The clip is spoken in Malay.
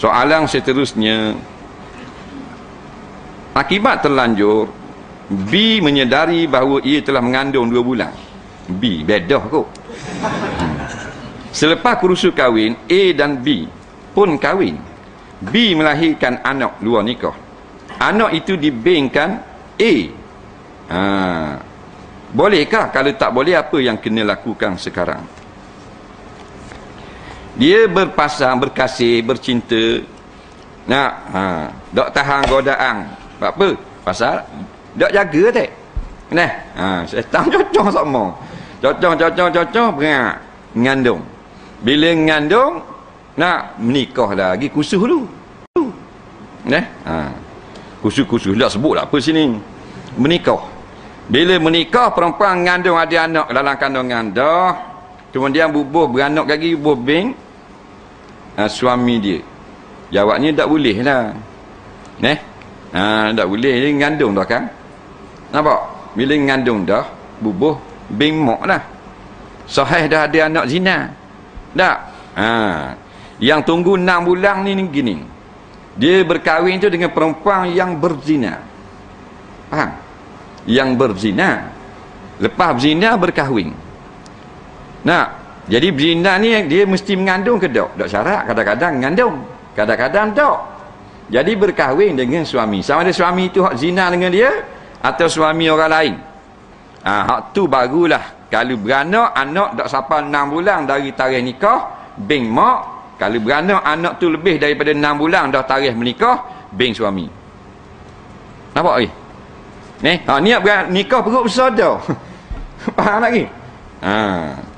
soalan seterusnya. Akibat terlanjur B menyedari bahawa ia telah mengandung dua bulan. B bedah kot. Hmm. selepas kursus kahwin A dan B pun kahwin. B melahirkan anak luar nikah. Anak itu dibengkan A. Ha. bolehkah? Kalau tak boleh apa yang kena lakukan sekarang dia berpasang berkasih bercinta. Nak ha dak tahan godaan. Sebab apa? Pasal dak jaga tak nah ha setan cocok sama cocok cocok cocok berat ngandung. Bila ngandung nak menikah lagi kusuh dulu. Nah ha. Kusuh-kusuh sebut lah apa sini. Menikah. Bila menikah perempuan ngandung ada anak dalam kandungan dah kemudian bubuh beranak lagi bubuh bing ha, suami dia. Jawabnya tak boleh lah. Eh ha, tak boleh. Dia ngandung dah kan? Nampak? Bila ngandung dah bubuh bingmok lah. Sahih dah ada anak zina. Tak? Ha. yang tunggu 6 bulan ni, ni gini. Dia berkahwin tu dengan perempuan yang berzina. Faham? Yang berzina. Lepas berzina berkahwin nak jadi berzina ni dia mesti mengandung ke tak? Tak syarat. Kadang-kadang mengandung. Kadang-kadang tak. Jadi berkahwin dengan suami. Sama ada suami itu hak zina dengan dia atau suami orang lain. Ha, hak tu barulah. Kalau beranak, anak tak sampai 6 bulan dari tarikh nikah, bing mak. Kalau beranak, anak tu lebih daripada 6 bulan dah tarikh menikah, bing suami. Nampak eh? Ni, ha, niat nikah perut besar dah. Faham lagi? Ha.